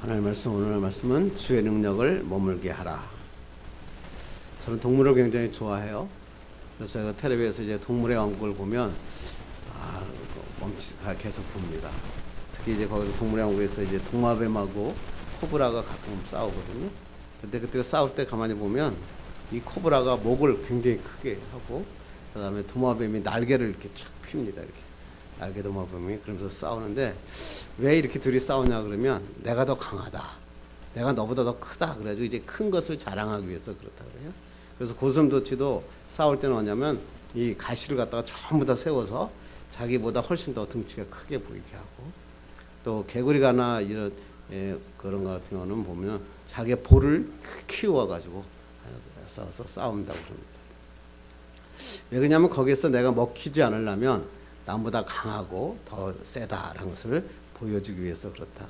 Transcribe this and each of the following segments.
하나님 말씀 오늘 말씀은 주의 능력을 머물게 하라. 저는 동물을 굉장히 좋아해요. 그래서 제가 텔레비에서 이제 동물의 왕국을 보면 아 멈치 아, 계속 봅니다. 특히 이제 거기서 동물의 왕국에서 이제 도마뱀하고 코브라가 가끔 싸우거든요. 근데 그때 싸울 때 가만히 보면 이 코브라가 목을 굉장히 크게 하고 그다음에 도마뱀이 날개를 이렇게 쫙 핍니다. 이렇게 날개 도마뱀이 그러면서 싸우는데 왜 이렇게 둘이 싸우냐 그러면 내가 더 강하다. 내가 너보다 더 크다. 그래가지고 이제 큰 것을 자랑하기 위해서 그렇다 그래요. 그래서 고슴도치도 싸울 때는 뭐냐면 이 가시를 갖다가 전부 다 세워서 자기보다 훨씬 더 등치가 크게 보이게 하고 또 개구리가나 이런 예, 그런 거 같은 거는 보면 자기 볼을 키워 가지고 싸워서 싸운다고 그럽니다. 왜 그러냐면 거기서 내가 먹히지 않으려면 남보다 강하고 더 세다라는 것을 보여주기 위해서 그렇다.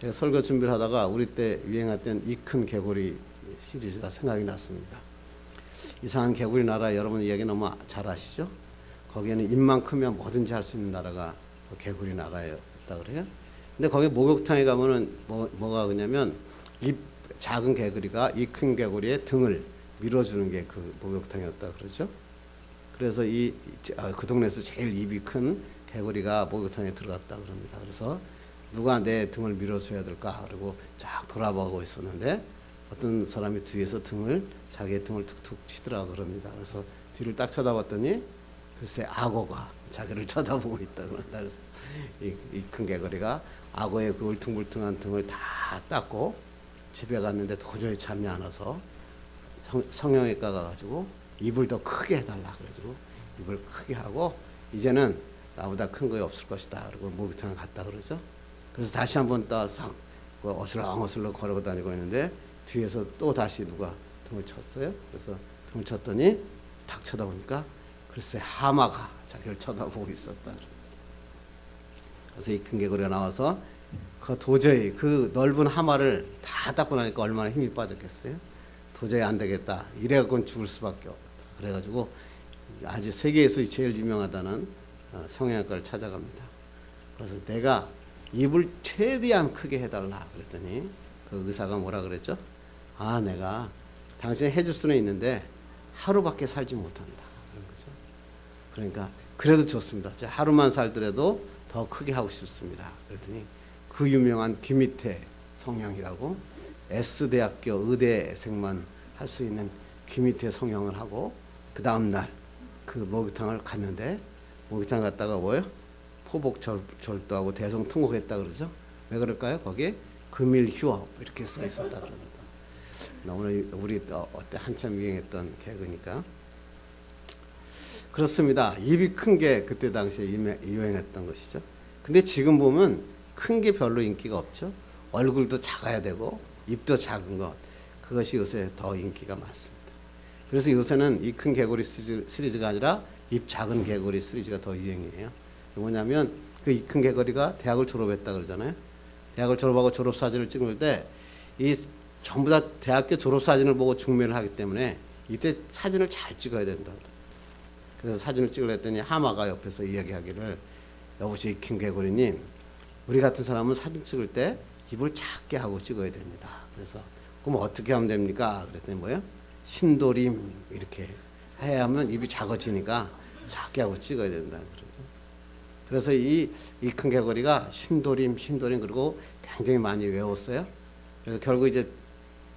제가 설교 준비를 하다가 우리 때 유행했던 이 큰 개구리 시리즈가 생각이 났습니다. 이상한 개구리 나라 여러분 이야기 너무 잘 아시죠? 거기에는 입만 크면 뭐든지 할 수 있는 나라가 개구리 나라였다 그래요. 근데 거기 목욕탕에 가면은 뭐, 뭐가 그냐면 이 작은 개구리가 이 큰 개구리의 등을 밀어주는 게 그 목욕탕이었다 그러죠. 그래서 이 그 동네에서 제일 입이 큰 개구리가 목욕탕에 들어갔다 그럽니다. 그래서 누가 내 등을 밀어줘야 될까? 그리고 쫙 돌아보고 있었는데 어떤 사람이 뒤에서 등을 자기의 등을 툭툭 치더라 그럽니다. 그래서 뒤를 딱 쳐다봤더니 글쎄 악어가 자기를 쳐다보고 있다 그런다. 그래서 이큰 개구리가 악어의 그 울퉁불퉁한 등을 다 닦고 집에 갔는데 도저히 잠이 안 와서 성, 성형외과 가가지고 입을 더 크게 해달라 그래가지고 입을 크게 하고 이제는 나보다 큰 거에 없을 것이다. 그리고 목욕탕을 갔다 그러죠. 그래서 다시 한번 또싹 어슬렁어슬렁 걸어 다니고 있는데 뒤에서 또 다시 누가 등을 쳤어요. 그래서 등을 쳤더니 탁 쳐다보니까 글쎄 하마가 자기를 쳐다보고 있었다. 그래서 이 큰 개구리가 나와서 그 도저히 그 넓은 하마를 다 닦고 나니까 얼마나 힘이 빠졌겠어요. 도저히 안 되겠다. 이래갖고는 죽을 수밖에 없다. 그래가지고 아주 세계에서 제일 유명하다는 어, 성형외과를 찾아갑니다. 그래서 내가 입을 최대한 크게 해달라 그랬더니 그 의사가 뭐라 그랬죠? 아 내가 당신이 해줄 수는 있는데 하루밖에 살지 못한다 그런 거죠. 그러니까 그래도 좋습니다. 제가 하루만 살더라도 더 크게 하고 싶습니다. 그랬더니 그 유명한 귀밑에 성형이라고 S 대학교 의대생만 할 수 있는 귀밑에 성형을 하고 그 다음 날 그 목욕탕을 갔는데 목욕탕 갔다가 뭐요? 포복 절, 절도하고 대성 통곡했다 그러죠. 왜 그럴까요? 거기에 금일 휴업 이렇게 써 있었다 그럽니다. 너무나 우리 어때 한참 유행했던 개그니까 그렇습니다. 입이 큰 게 그때 당시에 유행했던 것이죠. 근데 지금 보면 큰 게 별로 인기가 없죠. 얼굴도 작아야 되고 입도 작은 것 그것이 요새 더 인기가 많습니다. 그래서 요새는 이 큰 개구리 시리즈가 아니라 입 작은 개구리 시리즈가 더 유행이에요. 뭐냐면 그 이 큰 개구리가 대학을 졸업했다 그러잖아요. 대학을 졸업하고 졸업 사진을 찍을 때 이 전부 다 대학교 졸업 사진을 보고 중매를 하기 때문에 이때 사진을 잘 찍어야 된다. 그래서 사진을 찍으려 했더니 하마가 옆에서 이야기하기를 여보세요 큰 개구리님 우리 같은 사람은 사진 찍을 때 입을 작게 하고 찍어야 됩니다. 그래서 그럼 어떻게 하면 됩니까? 그랬더니 뭐예요? 신도림 이렇게 해야 하면 입이 작아지니까 작게 하고 찍어야 된다 그러죠. 그래서 이 이 큰 개구리가 신도림 신도림 그리고 굉장히 많이 외웠어요. 그래서 결국 이제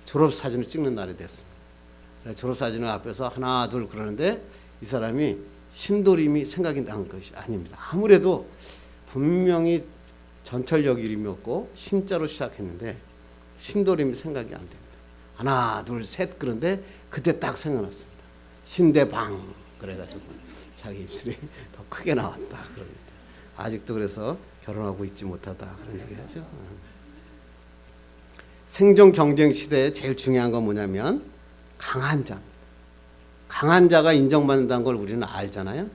졸업 사진을 찍는 날이 됐습니다. 졸업 사진을 앞에서 하나 둘 그러는데 이 사람이 신도림이 생각이 난 것이 아닙니다. 아무래도 분명히 전철역 이름이었고 신자로 시작했는데 신도림이 생각이 안 됩니다. 하나 둘 셋 그런데 그때 딱 생각났습니다. 신대방 그래가지고 자기 입술이 더 크게 나왔다 그럽니다. 아직도 그래서 결혼하고 있지 못하다 그런 얘기 하죠. 생존 경쟁 시대에 제일 중요한 건 뭐냐면 강한 자. 강한 자가 인정받는다는 걸 우리는 알잖아요.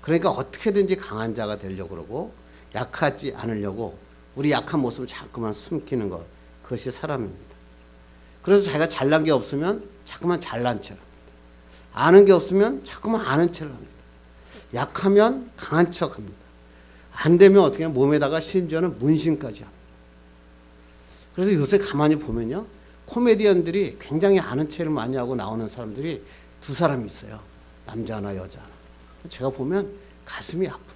그러니까 어떻게든지 강한 자가 되려고 그러고 약하지 않으려고 우리 약한 모습을 자꾸만 숨기는 것 그것이 사람입니다. 그래서 자기가 잘난 게 없으면 자꾸만 잘난 체를 합니다. 아는 게 없으면 자꾸만 아는 체를 합니다. 약하면 강한 척 합니다. 안 되면 어떻게 몸에다가 심지어는 문신까지 합니다. 그래서 요새 가만히 보면요. 코미디언들이 굉장히 아는 체를 많이 하고 나오는 사람들이 두 사람이 있어요. 남자 하나, 여자 하나. 제가 보면 가슴이 아픈.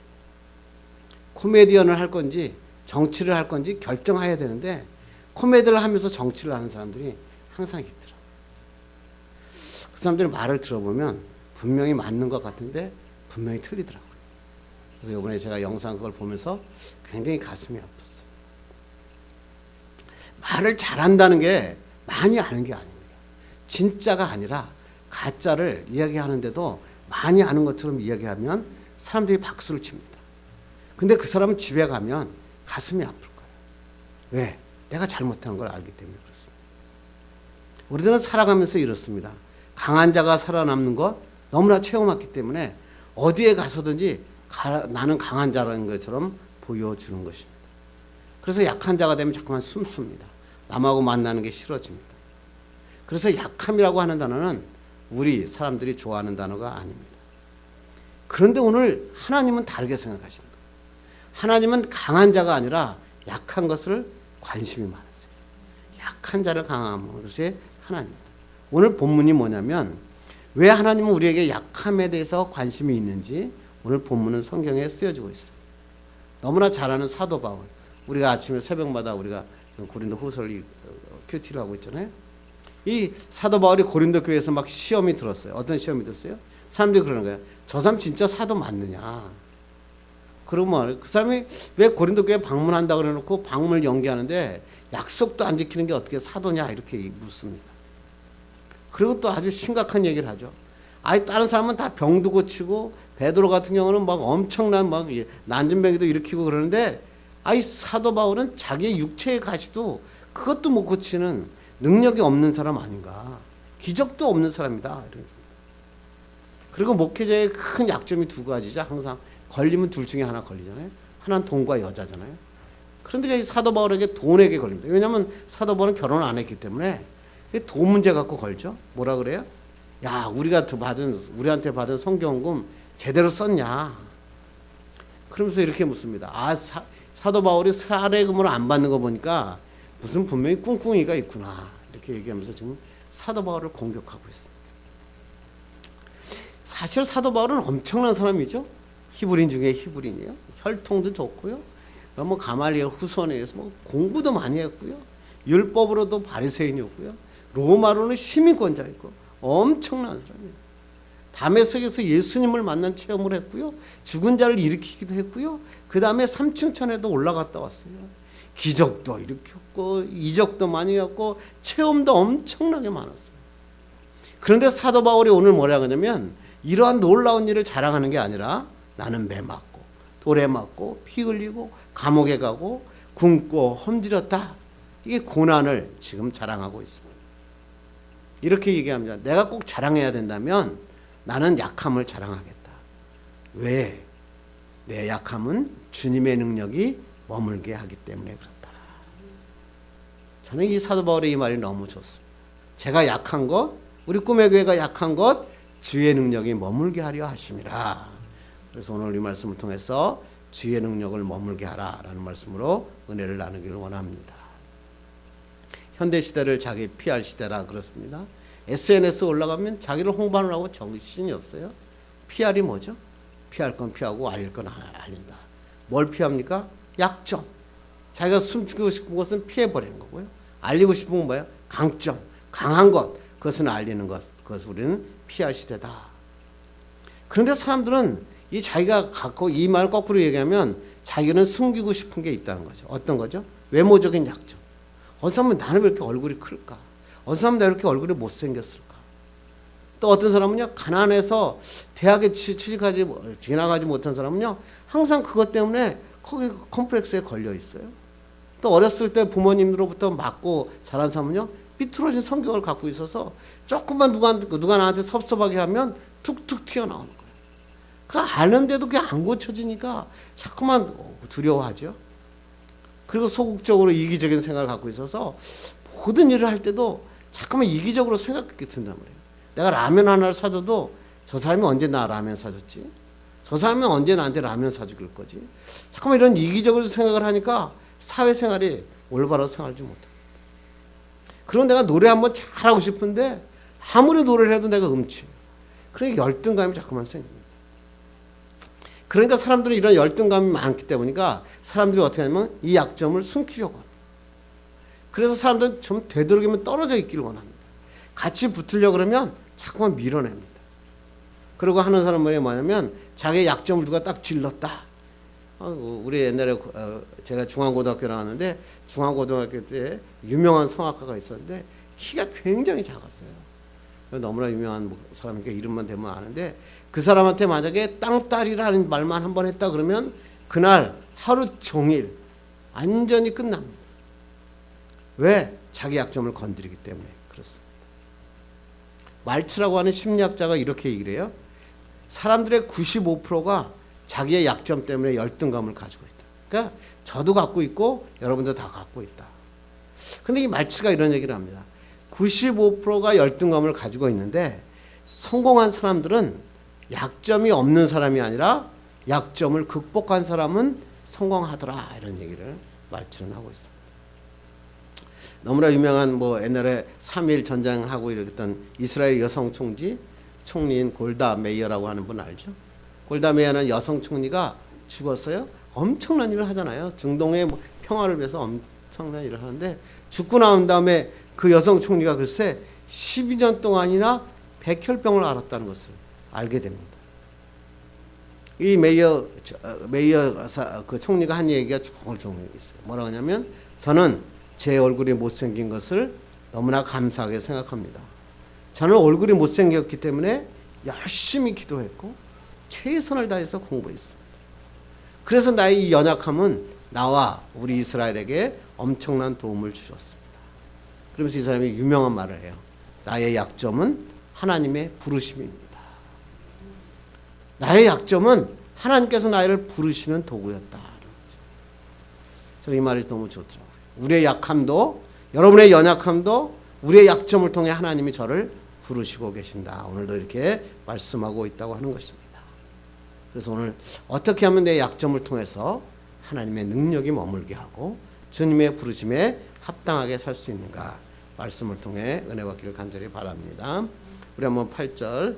코미디언을 할 건지 정치를 할 건지 결정해야 되는데 코미디를 하면서 정치를 하는 사람들이 항상 있더라. 그 사람들의 말을 들어보면 분명히 맞는 것 같은데 분명히 틀리더라고요. 그래서 이번에 제가 영상 그걸 보면서 굉장히 가슴이 아팠어요. 말을 잘한다는 게 많이 아는 게 아닙니다. 진짜가 아니라 가짜를 이야기하는데도 많이 아는 것처럼 이야기하면 사람들이 박수를 칩니다. 근데 그 사람은 집에 가면 가슴이 아플 거예요. 왜? 내가 잘못한 걸 알기 때문에 그렇습니다. 우리들은 살아가면서 이렇습니다. 강한 자가 살아남는 것 너무나 체험했기 때문에 어디에 가서든지 가, 나는 강한 자라는 것처럼 보여주는 것입니다. 그래서 약한 자가 되면 자꾸만 숨습니다. 남하고 만나는 게 싫어집니다. 그래서 약함이라고 하는 단어는 우리 사람들이 좋아하는 단어가 아닙니다. 그런데 오늘 하나님은 다르게 생각하시는 거예요. 하나님은 강한 자가 아니라 약한 것을 관심이 많으세요. 약한 자를 것이 하나님입니다. 오늘 본문이 뭐냐면 왜 하나님은 우리에게 약함에 대해서 관심이 있는지 오늘 본문은 성경에 쓰여지고 있어요. 너무나 잘 아는 사도 바울. 우리가 아침에 새벽마다 우리가 고린도 후서를 큐티를 하고 있잖아요. 이 사도 바울이 고린도 교회에서 막 시험이 들었어요. 어떤 시험이 들었어요? 사람들이 그러는 거예요. 저 사람 진짜 사도 맞느냐? 그러면 그 사람이 왜 고린도 교회 방문한다 그래 놓고 방문을 연기하는데 약속도 안 지키는 게 어떻게 사도냐 이렇게 묻습니다. 그리고 또 아주 심각한 얘기를 하죠. 아니 다른 사람은 다 병도 고치고 베드로 같은 경우는 막 엄청난 막 난진병이도 일으키고 그러는데 아이 사도 바울은 자기의 육체의 가시도 그것도 못 고치는 능력이 없는 사람 아닌가. 기적도 없는 사람이다. 그리고 목회자의 큰 약점이 두 가지죠. 항상 걸리면 둘 중에 하나 걸리잖아요. 하나는 돈과 여자잖아요. 그런데 이 사도 바울에게 돈에게 걸립니다. 왜냐하면 사도 바울은 결혼 안 했기 때문에 돈 문제 갖고 걸죠. 뭐라 그래요? 야, 우리가 받은 우리한테 받은 성경금 제대로 썼냐? 그러면서 이렇게 묻습니다. 아, 사, 사도 바울이 사례금을 안 받는 거 보니까 무슨 분명히 꿍꿍이가 있구나. 이렇게 얘기하면서 지금 사도 바울을 공격하고 있습니다. 사실 사도 바울은 엄청난 사람이죠. 히브린 중에 히브린이에요. 혈통도 좋고요. 뭐 가말리엘 후손에서 뭐 공부도 많이 했고요. 율법으로도 바리새인이었고요. 로마로는 시민권자였고 엄청난 사람이에요. 담에색에서 예수님을 만난 체험을 했고요. 죽은 자를 일으키기도 했고요. 그 다음에 삼층천에도 올라갔다 왔어요. 기적도 일으켰고 이적도 많이 했고 체험도 엄청나게 많았어요. 그런데 사도 바울이 오늘 뭐라 하냐면 이러한 놀라운 일을 자랑하는 게 아니라 나는 매 맞고 돌에 맞고 피 흘리고 감옥에 가고 굶고 험지렸다. 이게 고난을 지금 자랑하고 있습니다. 이렇게 얘기합니다. 내가 꼭 자랑해야 된다면 나는 약함을 자랑하겠다. 왜? 내 약함은 주님의 능력이 머물게 하기 때문에 그렇다. 저는 이 사도 바울의 이 말이 너무 좋습니다. 제가 약한 것, 우리 꿈의 교회가 약한 것, 주의 능력이 머물게 하려 하심이라. 그래서 오늘 이 말씀을 통해서 주의 능력을 머물게 하라라는 말씀으로 은혜를 나누기를 원합니다. 현대 시대를 자기 PR 시대라 그렇습니다. SNS 올라가면 자기를 홍보하느라고 정신이 없어요. PR이 뭐죠? 피할 건 피하고 알릴 건 알린다. 뭘 피합니까? 약점. 자기가 숨기고 싶은 것은 피해버리는 거고요. 알리고 싶은 건 뭐예요? 강점. 강한 것. 그것은 알리는 것. 그것 우리는 PR 시대다. 그런데 사람들은 이 자기가 갖고 이 말을 거꾸로 얘기하면 자기는 숨기고 싶은 게 있다는 거죠. 어떤 거죠? 외모적인 약점. 어떤 사람은 나는 왜 이렇게 얼굴이 클까? 어떤 사람은 왜 이렇게 얼굴이 못생겼을까? 또 어떤 사람은요, 가난해서 대학에 취직하지, 지나가지 못한 사람은요, 항상 그것 때문에 거기 컴플렉스에 걸려 있어요. 또 어렸을 때 부모님으로부터 맞고 자란 사람은요, 삐뚤어진 성격을 갖고 있어서 조금만 누가, 누가 나한테 섭섭하게 하면 툭툭 튀어나오는 거예요. 그 아는데도 그게 안 고쳐지니까 자꾸만 두려워하죠. 그리고 소극적으로 이기적인 생각을 갖고 있어서 모든 일을 할 때도 자꾸만 이기적으로 생각하게 든단 말이에요. 내가 라면 하나를 사줘도 저 사람이 언제 나 라면 사줬지? 저 사람이 언제 나한테 라면 사줄 거지? 자꾸만 이런 이기적으로 생각을 하니까 사회생활이 올바로 생활하지 못합니다. 그럼 내가 노래 한번 잘하고 싶은데 아무리 노래를 해도 내가 음치. 그러니까 열등감이 자꾸만 생깁니다. 그러니까 사람들은 이런 열등감이 많기 때문이니까 사람들이 어떻게 하냐면 이 약점을 숨기려고 합니다. 그래서 사람들은 좀 되도록이면 떨어져 있기를 원합니다. 같이 붙으려 그러면 자꾸만 밀어냅니다. 그리고 하는 사람들이 뭐냐면 자기의 약점을 누가 딱 질렀다. 어, 우리 옛날에 어, 제가 중앙고등학교 나왔는데 중앙고등학교 때 유명한 성악가가 있었는데 키가 굉장히 작았어요. 너무나 유명한 뭐 사람이니까 이름만 대면 아는데 그 사람한테 만약에 땅딸이라는 말만 한 번 했다 그러면 그날 하루 종일 완전히 끝납니다. 왜? 자기 약점을 건드리기 때문에 그렇습니다. 말츠라고 하는 심리학자가 이렇게 얘기를 해요. 사람들의 95%가 자기의 약점 때문에 열등감을 가지고 있다. 그러니까 저도 갖고 있고 여러분도 다 갖고 있다. 근데 이 말츠가 이런 얘기를 합니다. 95%가 열등감을 가지고 있는데 성공한 사람들은 약점이 없는 사람이 아니라 약점을 극복한 사람은 성공하더라 이런 얘기를 말츠는 하고 있습니다. 너무나 유명한 뭐 옛날에 3.1 전쟁하고 이랬던 이스라엘 여성 총지 총리인 골다 메이어라고 하는 분 알죠? 골다 메이어는 여성 총리가 죽었어요. 엄청난 일을 하잖아요. 중동의 뭐 평화를 위해서 엄청난 일을 하는데 죽고 나온 다음에 그 여성 총리가 글쎄 12년 동안이나 백혈병을 앓았다는 것을 알게 됩니다. 이 메이어 메이어 그 총리가 한 얘기가 종이 있어요. 뭐라고 하냐면 저는 제 얼굴이 못생긴 것을 너무나 감사하게 생각합니다. 저는 얼굴이 못생겼기 때문에 열심히 기도했고 최선을 다해서 공부했습니다. 그래서 나의 이 연약함은 나와 우리 이스라엘에게 엄청난 도움을 주셨습니다. 그러면서 이 사람이 유명한 말을 해요. 나의 약점은 하나님의 부르심입니다. 나의 약점은 하나님께서 나를 부르시는 도구였다. 저는 이 말이 너무 좋더라고요. 우리의 약함도 여러분의 연약함도 우리의 약점을 통해 하나님이 저를 부르시고 계신다. 오늘도 이렇게 말씀하고 있다고 하는 것입니다. 그래서 오늘 어떻게 하면 내 약점을 통해서 하나님의 능력이 머물게 하고 주님의 부르심에 합당하게 살 수 있는가 말씀을 통해 은혜 받기를 간절히 바랍니다. 우리 한번 8절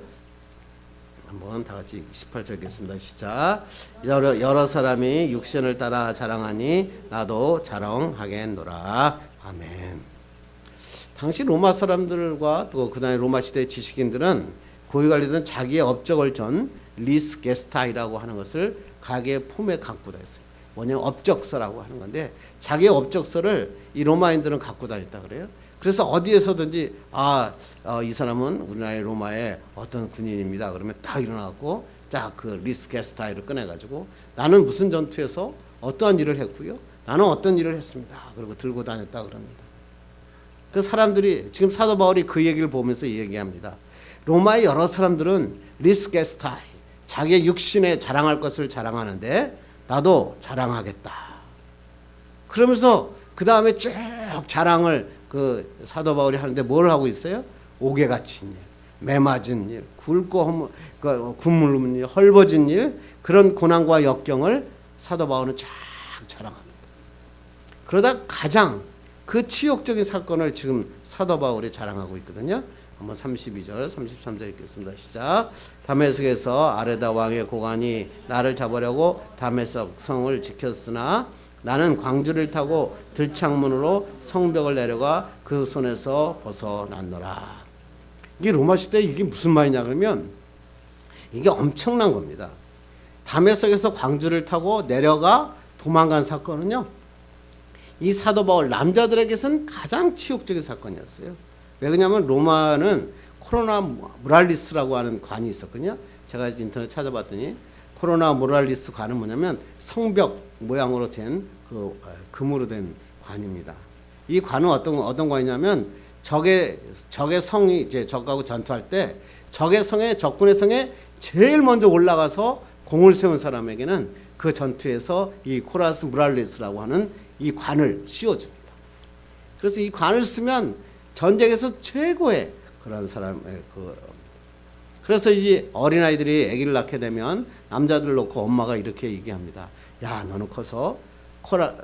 한번 다 같이 18절 읽겠습니다. 시작. 여러, 여러 사람이 육신을 따라 자랑하니 나도 자랑하겠노라. 아멘. 당시 로마 사람들과 또 그다음에 로마 시대 지식인들은 고위 관리된 자기의 업적을 전 리스 게스타이라고 하는 것을 가게 폼에 갖고 다녔어요. 뭐냐면 업적서라고 하는 건데 자기의 업적서를 이 로마인들은 갖고 다녔다 그래요. 그래서 어디에서든지 아, 어, 이 사람은 우리나라의 로마의 어떤 군인입니다. 그러면 딱 일어나고 딱 그 리스 게스타이를 꺼내가지고 나는 무슨 전투에서 어떠한 일을 했고요. 나는 어떤 일을 했습니다. 그리고 들고 다녔다 그럽니다. 그 사람들이 지금 사도 바울이 그 얘기를 보면서 얘기합니다. 로마의 여러 사람들은 리스 게스타이 자기의 육신에 자랑할 것을 자랑하는데 나도 자랑하겠다. 그러면서 그 다음에 쭉 자랑을 그 사도 바울이 하는데 뭘 하고 있어요? 옥에 갇힌 일, 매 맞은 일, 굵고 험, 그 일, 헐벗은 일 그런 고난과 역경을 사도 바울은 쫙 자랑합니다. 그러다 가장 그 치욕적인 사건을 지금 사도 바울이 자랑하고 있거든요. 한번 32절, 33절 읽겠습니다. 시작. 다메섹에서 아레다 왕의 고관이 나를 잡으려고 다메섹 성을 지켰으나 나는 광주를 타고 들창문으로 성벽을 내려가 그 손에서 벗어났노라. 이게 로마 시대 이게 무슨 말이냐 그러면 이게 엄청난 겁니다. 다메섹에서 광주를 타고 내려가 도망간 사건은요. 이 사도 바울 남자들에게선 가장 치욕적인 사건이었어요. 왜 그러냐면 로마는 코로나 모랄리스라고 하는 관이 있었거든요. 제가 인터넷 찾아봤더니 코로나 모랄리스 관은 뭐냐면 성벽 모양으로 된 그 금으로 된 관입니다. 이 관은 어떤 어떤 관이냐면 적의 적의 성이 이제 적하고 전투할 때 적의 성에 적군의 성에 제일 먼저 올라가서 공을 세운 사람에게는 그 전투에서 이 코라스 무랄리스라고 하는 이 관을 씌워줍니다. 그래서 이 관을 쓰면 전쟁에서 최고의 그런 사람의 그 그래서 이제 어린아이들이 아기를 낳게 되면 남자들 놓고 엄마가 이렇게 얘기합니다. 야, 너는 커서 코라,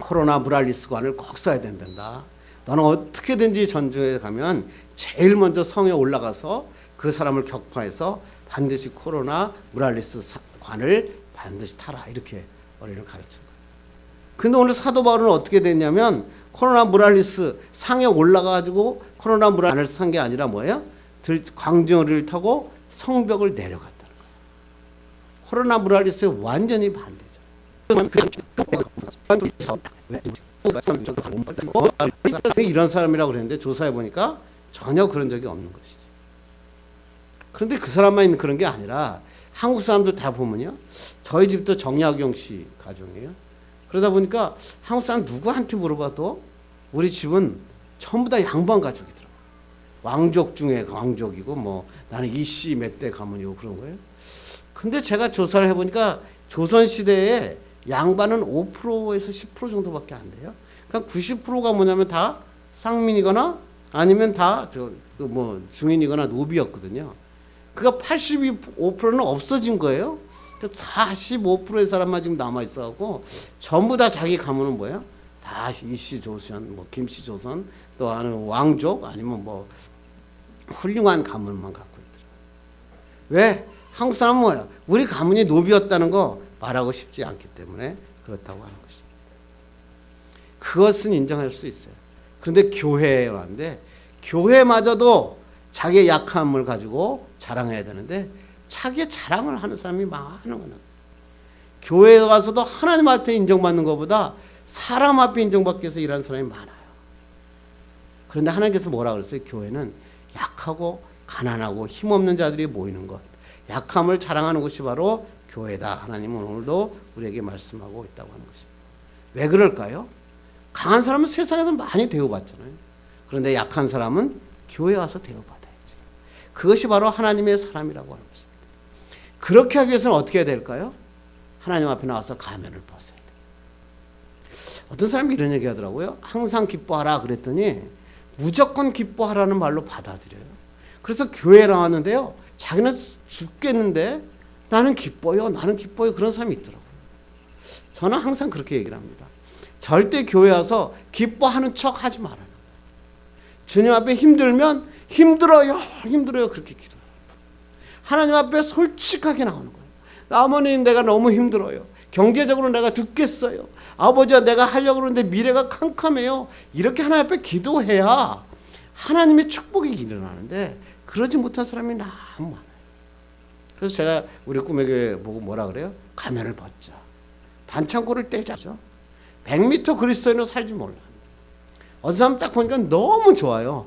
코로나 무랄리스관을 꼭 써야 된단다. 너는 어떻게든지 전주에 가면 제일 먼저 성에 올라가서 그 사람을 격파해서 반드시 코로나 무랄리스 사- 관을 반드시 타라 이렇게 어린이를 가르친 거예요. 근데 오늘 사도 바울은 어떻게 됐냐면 코로나 무랄리스 상에 올라가 가지고 코로나 무랄리스를 산게 아니라 뭐예요? 들 광주를 타고 성벽을 거예요. 코로나 무랄리스에 완전히 반대죠. 이런 사람이라고 그랬는데 조사해 보니까 전혀 그런 적이 없는 것이지. 그런데 그 사람만 있는 그런 게 아니라 한국 사람들 다 보면요. 저희 집도 정약용 씨 가정이에요. 그러다 보니까 한국 사람 누구한테 물어봐도 우리 집은 전부 다 양반 가족이더라고. 왕족 중에 왕족이고 뭐 나는 이씨 몇 대 가문이고 그런 거예요. 근데 제가 조사를 해보니까 조선 시대에 양반은 5%에서 10% 정도밖에 안 돼요. 그러니까 90%가 뭐냐면 다 쌍민이거나 아니면 다 저 뭐 중인이거나 노비였거든요. 그러니까 82%는 없어진 거예요. 그래서 다 15%의 사람만 지금 남아 있어갖고 전부 다 자기 가문은 뭐예요? 다 이씨 조선, 뭐 김씨 조선, 또 아는 왕족 아니면 뭐 훌륭한 가문만 갖고 있더라. 왜? 한국 사람은 뭐야? 우리 가문이 노비였다는 거 말하고 싶지 않기 때문에 그렇다고 하는 것입니다. 그것은 인정할 수 있어요. 그런데 교회에 왔는데 교회마저도 자기의 약함을 가지고 자랑해야 되는데 자기의 자랑을 하는 사람이 많은 거는 교회에 와서도 하나님 앞에 인정받는 것보다 사람 앞에 인정받기 위해서 일하는 사람이 많아요. 그런데 하나님께서 뭐라 그랬어요? 교회는 약하고 가난하고 힘없는 자들이 모이는 것. 약함을 자랑하는 것이 바로 교회다. 하나님은 오늘도 우리에게 말씀하고 있다고 하는 것입니다. 왜 그럴까요? 강한 사람은 세상에서 많이 대우받잖아요. 그런데 약한 사람은 교회 와서 대우받아야지. 그것이 바로 하나님의 사람이라고 하는 것입니다. 그렇게 하기 위해서는 어떻게 해야 될까요? 하나님 앞에 나와서 가면을 벗어야 돼요. 어떤 사람이 이런 얘기 하더라고요. 항상 기뻐하라 그랬더니 무조건 기뻐하라는 말로 받아들여요. 그래서 교회 나왔는데요. 자기는 죽겠는데 나는 기뻐요. 나는 기뻐요. 그런 사람이 있더라고요. 저는 항상 그렇게 얘기를 합니다. 절대 교회 와서 기뻐하는 척 하지 말아요. 주님 앞에 힘들면 힘들어요. 힘들어요. 그렇게 기도해요. 하나님 앞에 솔직하게 나오는 거예요. 어머님 내가 너무 힘들어요. 경제적으로 내가 죽겠어요. 아버지와 내가 하려고 그러는데 미래가 캄캄해요. 이렇게 하나님 앞에 기도해야 하나님의 축복이 일어나는데 그러지 못한 사람이 너무 많아요. 그래서 제가 우리 교회 보고 뭐라 그래요? 가면을 벗자. 반창고를 떼자죠. 100m 그리스도인으로 살지 몰라. 어떤 사람 딱 보니까 너무 좋아요.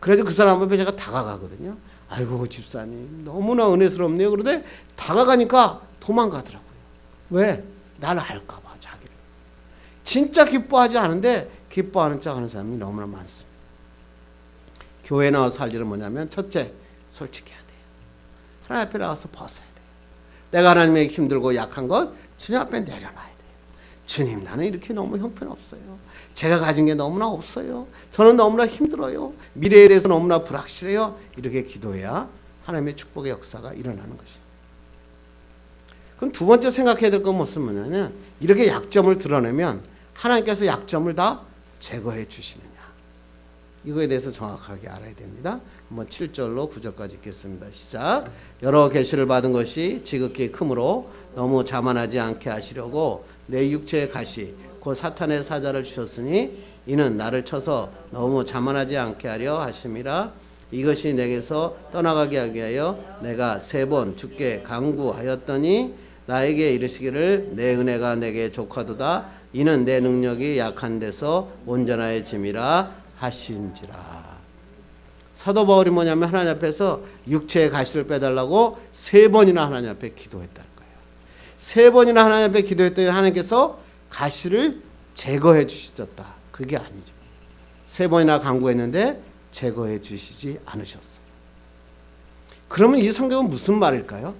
그래서 그 사람 앞에 제가 다가가거든요. 아이고 집사님 너무나 은혜스럽네요. 그런데 다가가니까 도망가더라고요. 왜? 나를 알까봐 자기를. 진짜 기뻐하지 않은데 기뻐하는 척하는 사람이 너무나 많습니다. 교회 나와서 살 일은 뭐냐면 첫째 솔직해야 돼요. 하나님 앞에 나와서 벗어야 돼요. 내가 하나님에게 힘들고 약한 것 주님 앞에 내려놔야 돼요. 주님 나는 이렇게 너무 형편없어요. 제가 가진 게 너무나 없어요. 저는 너무나 힘들어요. 미래에 대해서 너무나 불확실해요. 이렇게 기도해야 하나님의 축복의 역사가 일어나는 것입니다. 그럼 두 번째 생각해야 될 건 무슨 뭐냐면 이렇게 약점을 드러내면 하나님께서 약점을 다 제거해 주시느냐. 이거에 대해서 정확하게 알아야 됩니다. 한번 7절로 9절까지 읽겠습니다. 시작. 여러 계시를 받은 것이 지극히 크므로 너무 자만하지 않게 하시려고 내 육체의 가시 곧 사탄의 사자를 주셨으니 이는 나를 쳐서 너무 자만하지 않게 하려 하심이라 이것이 내게서 떠나가게 하게 하여 내가 세 번 죽게 강구하였더니 나에게 이르시기를 내 은혜가 내게 족하도다 이는 내 능력이 약한 데서 온전하여짐이라 하신지라 사도 바울이 뭐냐면 하나님 앞에서 육체의 가시를 빼달라고 세 번이나 하나님 앞에 기도했다는 거예요. 세 번이나 하나님 앞에 기도했더니 하나님께서 가시를 제거해 주셨다. 그게 아니죠. 세 번이나 강구했는데 제거해 주시지 않으셨어요. 그러면 이 성경은 무슨 말일까요?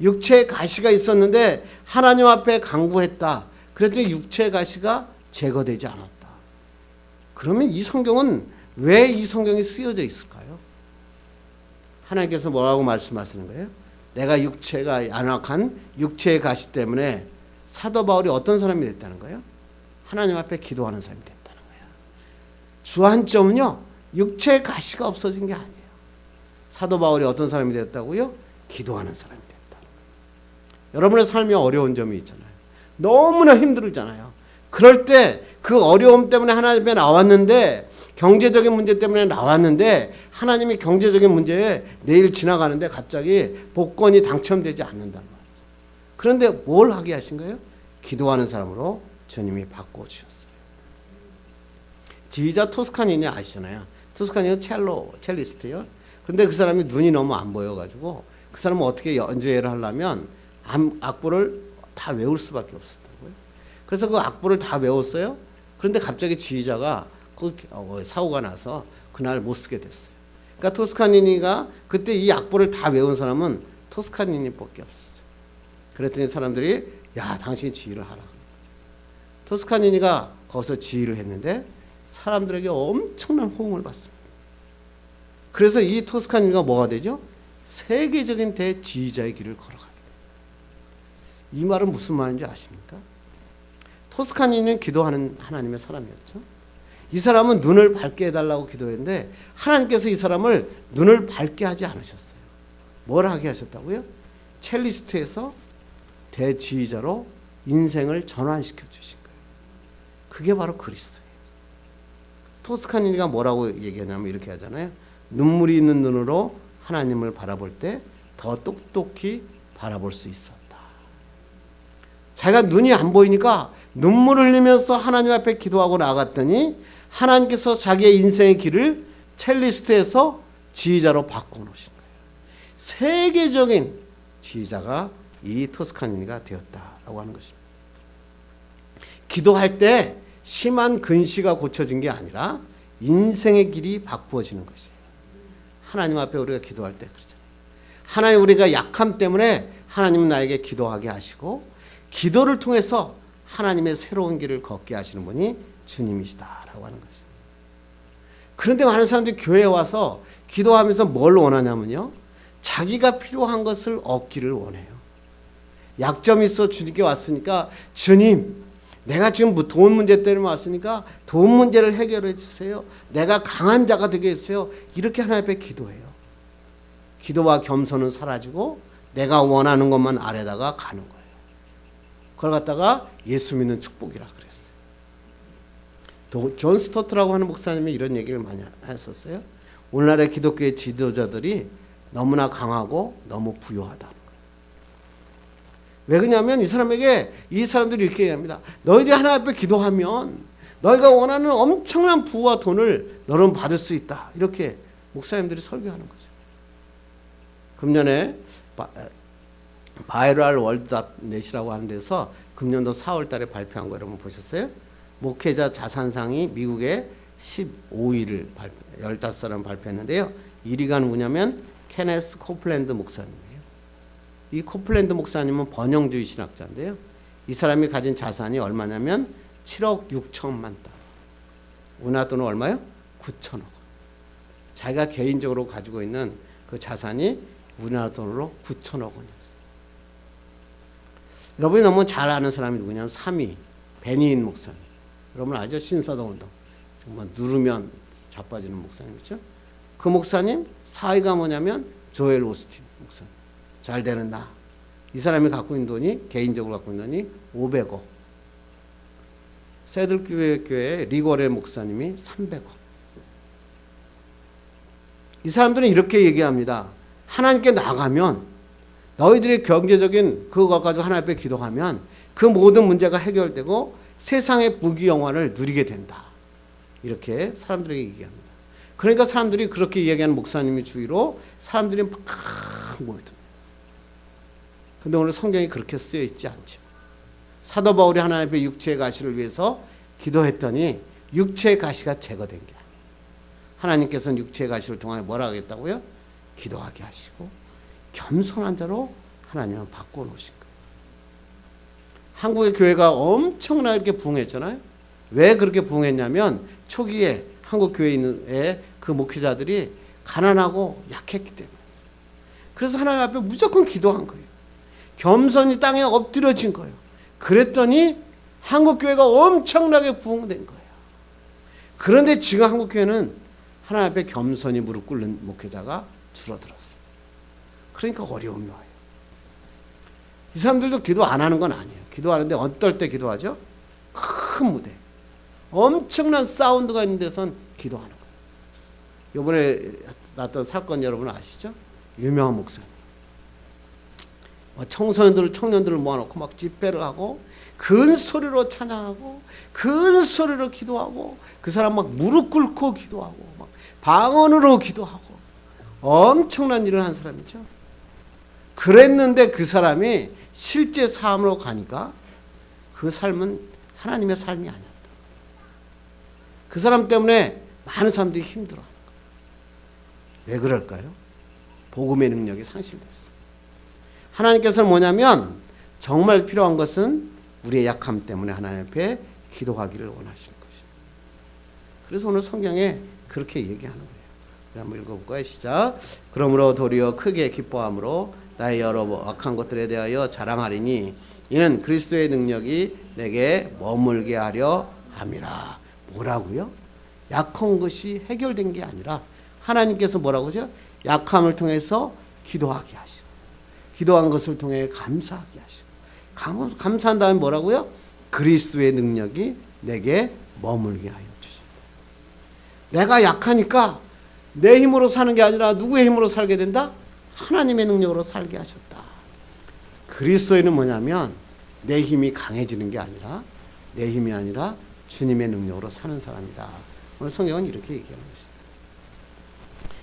육체의 가시가 있었는데 하나님 앞에 강구했다. 그랬더니 육체의 가시가 제거되지 않았다. 그러면 이 성경은 왜 이 성경이 쓰여져 있을까요? 하나님께서 뭐라고 말씀하시는 거예요? 내가 육체가 안악한 육체의 가시 때문에 사도 바울이 어떤 사람이 됐다는 거예요? 하나님 앞에 기도하는 사람이 됐다는 거예요. 주안점은요 육체의 가시가 없어진 게 아니에요. 사도 바울이 어떤 사람이 됐다고요? 기도하는 사람이 됐다. 여러분의 삶이 어려운 점이 있잖아요. 너무나 힘들잖아요. 그럴 때 그 어려움 때문에 하나님에 나왔는데 경제적인 문제 때문에 나왔는데 하나님이 경제적인 문제에 내일 지나가는데 갑자기 복권이 당첨되지 않는다는 말이죠. 그런데 뭘 하게 하신 거예요? 기도하는 사람으로 주님이 바꿔 주셨어요. 지휘자 토스카니니 아시잖아요. 토스카니는 첼로 첼리스트요. 근데 그 사람이 눈이 너무 안 보여가지고 그 사람은 어떻게 연주회를 하려면 암- 악보를 다 외울 수밖에 없었다고요. 그래서 그 악보를 다 외웠어요. 그런데 갑자기 지휘자가 그 어, 사고가 나서 그날 못 쓰게 됐어요. 그러니까 토스카니니가 그때 이 악보를 다 외운 사람은 토스카니니밖에 없었어요. 그랬더니 사람들이 야 당신이 지휘를 하라. 토스카니니가 거기서 지휘를 했는데 사람들에게 엄청난 호응을 받습니다. 그래서 이 토스카니가 뭐가 되죠? 세계적인 대지휘자의 길을 걸어가게 돼요. 이 말은 무슨 말인지 아십니까? 토스카니는 기도하는 하나님의 사람이었죠. 이 사람은 눈을 밝게 해달라고 기도했는데 하나님께서 이 사람을 눈을 밝게 하지 않으셨어요. 뭘 하게 하셨다고요? 첼리스트에서 대지휘자로 인생을 전환시켜 주신 거예요. 그게 바로 그리스도예요. 토스카니가 뭐라고 얘기하냐면 이렇게 하잖아요. 눈물이 있는 눈으로 하나님을 바라볼 때 더 똑똑히 바라볼 수 있었다. 자기가 눈이 안 보이니까 눈물을 흘리면서 하나님 앞에 기도하고 나갔더니 하나님께서 자기의 인생의 길을 첼리스트에서 지휘자로 바꿔 놓으신 거예요. 세계적인 지휘자가 이 토스카니가 되었다라고 하는 것입니다. 기도할 때 심한 근시가 고쳐진 게 아니라 인생의 길이 바꾸어지는 것이에요. 하나님 앞에 우리가 기도할 때 그러잖아요. 하나님 우리가 약함 때문에 하나님은 나에게 기도하게 하시고 기도를 통해서 하나님의 새로운 길을 걷게 하시는 분이 주님이시다라고 하는 것이죠. 그런데 많은 사람들이 교회에 와서 기도하면서 뭘 원하냐면요. 자기가 필요한 것을 얻기를 원해요. 약점이 있어 주님께 왔으니까 주님 내가 지금 뭐돈 문제 때문에 왔으니까 돈 문제를 해결해 주세요. 내가 강한 자가 되게 해주세요. 이렇게 하나님 앞에 기도해요. 기도와 겸손은 사라지고 내가 원하는 것만 아래다가 가는 거예요. 그걸 갖다가 예수 믿는 축복이라 그랬어요. 또존 스토트라고 하는 목사님이 이런 얘기를 많이 했었어요. 오늘날의 기독교의 지도자들이 너무나 강하고 너무 거예요. 왜 그러냐면 이 사람에게 이 사람들이 이렇게 얘기합니다. 너희들이 하나님 앞에 기도하면 너희가 원하는 엄청난 부와 돈을 너는 받을 수 있다. 이렇게 목사님들이 설교하는 거죠. 금년에 바, 바이럴 월드넷이라고 하는 데서 금년도 4월 달에 발표한 거 여러분 보셨어요? 목회자 자산상이 미국에 15위를 발표, 15사람 발표했는데요. 1위가 누구냐면 케네스 코플랜드 목사님이에요. 이 코플랜드 목사님은 번영주의 신학자인데요. 이 사람이 가진 자산이 얼마냐면 7억 6천만 달러. 우리나라 돈은 얼마요? 9천억 원. 자기가 개인적으로 가지고 있는 그 자산이 우리나라 돈으로 9천억 원이었어요. 여러분이 너무 잘 아는 사람이 누구냐면 3위 베니인 목사님. 여러분 알죠? 신사동 운동. 정말 누르면 자빠지는 목사님이죠. 그 목사님 4위가 뭐냐면 조엘 오스틴 목사님. 잘 되는 나. 이 사람이 갖고 있는 돈이 개인적으로 갖고 있는 돈이 500억. 새들교회 교회 리거레 목사님이 300억. 이 사람들은 이렇게 얘기합니다. 하나님께 나가면 너희들의 경제적인 그거 가지고 하나님 앞에 기도하면 그 모든 문제가 해결되고 세상의 부귀영화를 누리게 된다. 이렇게 사람들에게 얘기합니다. 그러니까 사람들이 그렇게 얘기하는 목사님이 주위로 사람들이 막 모여듭니다. 근데 오늘 성경이 그렇게 쓰여 있지 않죠. 사도 바울이 하나님 앞에 육체의 가시를 위해서 기도했더니 육체의 가시가 제거된 게 아니에요. 하나님께서는 육체의 가시를 통하여 뭐라 하겠다고요? 기도하게 하시고 겸손한 자로 하나님은 바꿔 놓으신 거예요. 한국의 교회가 엄청나게 부흥했잖아요. 왜 그렇게 부흥했냐면 초기에 한국 교회에 그 목회자들이 가난하고 약했기 때문에. 그래서 하나님 앞에 무조건 기도한 거예요. 겸손히 땅에 엎드려진 거예요. 그랬더니 한국 교회가 엄청나게 부흥된 거예요. 그런데 지금 한국 교회는 하나님 앞에 겸손히 무릎 꿇는 목회자가 줄어들었어요. 그러니까 어려움이 와요. 이 사람들도 기도 안 하는 건 아니에요. 기도하는데 어떨 때 기도하죠? 큰 무대, 엄청난 사운드가 있는 데선 기도하는 거예요. 이번에 났던 사건 여러분 아시죠? 유명한 목사님. 뭐 청소년들, 청년들을 모아놓고 막 집회를 하고 큰 소리로 찬양하고 큰 소리로 기도하고 그 사람 막 무릎 꿇고 기도하고 막 방언으로 기도하고 엄청난 일을 한 사람이죠. 그랬는데 그 사람이 실제 삶으로 가니까 그 삶은 하나님의 삶이 아니었다. 그 사람 때문에 많은 사람들이 힘들어하는 거예요. 왜 그럴까요? 복음의 능력이 상실됐어. 하나님께서는 뭐냐면 정말 필요한 것은 우리의 약함 때문에 하나님 앞에 기도하기를 원하시는 것입니다. 그래서 오늘 성경에 그렇게 얘기하는 거예요. 한번 읽어볼까요? 시작. 그러므로 도리어 크게 기뻐함으로 나의 여러 악한 것들에 대하여 자랑하리니 이는 그리스도의 능력이 내게 머물게 하려 함이라. 뭐라고요? 약한 것이 해결된 게 아니라 하나님께서 뭐라고 하죠? 약함을 통해서 기도하게 하시고 기도한 것을 통해 감사하게 하시고 감, 감사한 다음에 뭐라고요? 그리스도의 능력이 내게 머물게 하여 주신다. 내가 약하니까 내 힘으로 사는 게 아니라 누구의 힘으로 살게 된다? 하나님의 능력으로 살게 하셨다. 그리스도에는 뭐냐면 내 힘이 강해지는 게 아니라 내 힘이 아니라 주님의 능력으로 사는 사람이다. 오늘 성경은 이렇게 얘기하는 것입니다.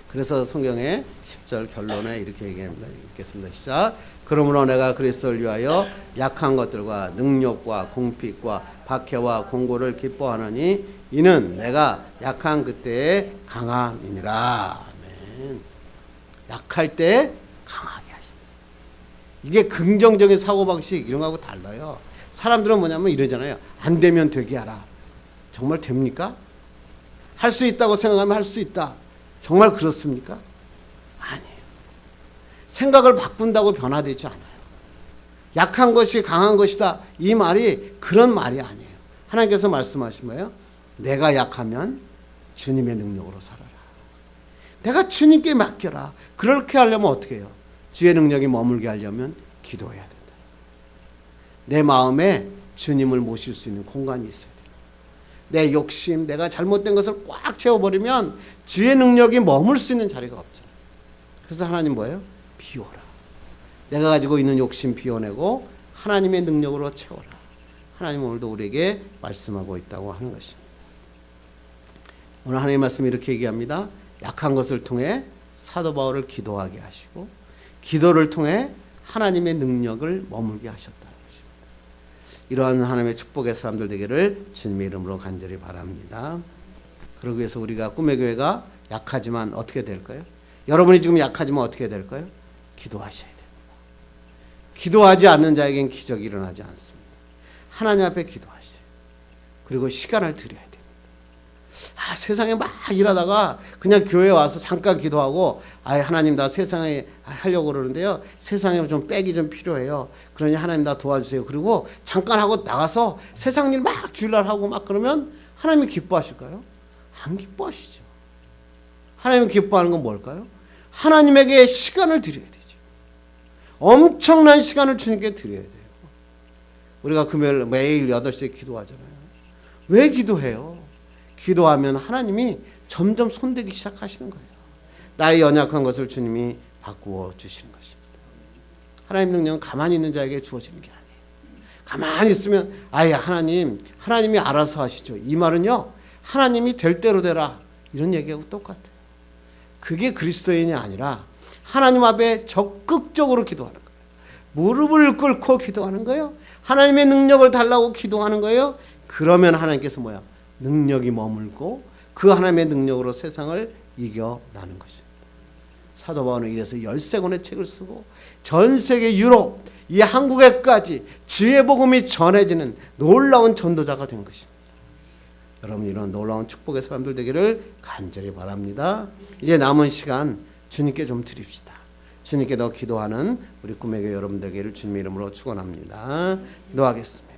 그래서 성경의 10절 결론에 이렇게 얘기합니다. 읽겠습니다. 시작. 그러므로 내가 그리스도를 위하여 약한 것들과 능력과 공핍과 박해와 공고를 기뻐하느니 이는 내가 약한 그때의 강함이니라. 아멘. 약할 때 강하게 하신다. 이게 긍정적인 사고방식 이런 거하고 달라요. 사람들은 뭐냐면 이러잖아요. 안 되면 되게 하라. 정말 됩니까? 할 수 있다고 생각하면 할 수 있다. 정말 그렇습니까? 아니에요. 생각을 바꾼다고 변화되지 않아요. 약한 것이 강한 것이다. 이 말이 그런 말이 아니에요. 하나님께서 말씀하신 거예요. 내가 약하면 주님의 능력으로 살아라. 내가 주님께 맡겨라. 그렇게 하려면 어떻게 해요? 주의 능력이 머물게 하려면 기도해야 된다. 내 마음에 주님을 모실 수 있는 공간이 있어야 돼요. 내 욕심, 내가 잘못된 것을 꽉 채워버리면 주의 능력이 머물 수 있는 자리가 없잖아요. 그래서 하나님 뭐예요? 비워라. 내가 가지고 있는 욕심 비워내고 하나님의 능력으로 채워라. 하나님 오늘도 우리에게 말씀하고 있다고 하는 것입니다. 오늘 하나님 말씀 이렇게 얘기합니다. 약한 것을 통해 사도 바울을 기도하게 하시고 기도를 통해 하나님의 능력을 머물게 하셨다는 것입니다. 이러한 하나님의 축복의 사람들 되기를 주님의 이름으로 간절히 바랍니다. 그러기 위해서 우리가 꿈의 교회가 약하지만 어떻게 될까요? 여러분이 지금 약하지만 어떻게 될까요? 기도하셔야 됩니다. 기도하지 않는 자에겐 기적이 일어나지 않습니다. 하나님 앞에 기도하셔요. 그리고 시간을 드려야 됩니다. 아, 세상에 막 일하다가 그냥 교회 와서 잠깐 기도하고 아, 하나님 나 세상에 하려고 그러는데요. 세상에 좀 빽이 좀 필요해요. 그러니 하나님 나 도와주세요. 그리고 잠깐 하고 나가서 세상 일 막 주일날 하고 막 그러면 하나님이 기뻐하실까요? 안 기뻐하시죠. 하나님이 기뻐하는 건 뭘까요? 하나님에게 시간을 드려야 되죠. 엄청난 시간을 주님께 드려야 돼요. 우리가 금요일 매일 8시에 기도하잖아요. 왜 기도해요? 기도하면 하나님이 점점 손대기 시작하시는 거예요. 나의 연약한 것을 주님이 바꾸어 주시는 것입니다. 하나님 능력은 가만히 있는 자에게 주어지는 게 아니에요. 가만히 있으면 아예 하나님 하나님이 알아서 하시죠. 이 말은요. 하나님이 될 대로 되라 이런 얘기하고 똑같아요. 그게 그리스도인이 아니라 하나님 앞에 적극적으로 기도하는 거예요. 무릎을 꿇고 기도하는 거예요. 하나님의 능력을 달라고 기도하는 거예요. 그러면 하나님께서 뭐야? 능력이 머물고 그 하나님의 능력으로 세상을 이겨나는 것입니다. 사도 바울은 이래서 13권의 책을 쓰고 전 세계 유럽, 이 한국에까지 주의 복음이 전해지는 놀라운 전도자가 된 것입니다. 여러분 이런 놀라운 축복의 사람들 되기를 간절히 바랍니다. 이제 남은 시간 주님께 좀 드립시다. 주님께 더 기도하는 우리 교회 여러분들에게를 주님의 이름으로 축원합니다. 기도하겠습니다.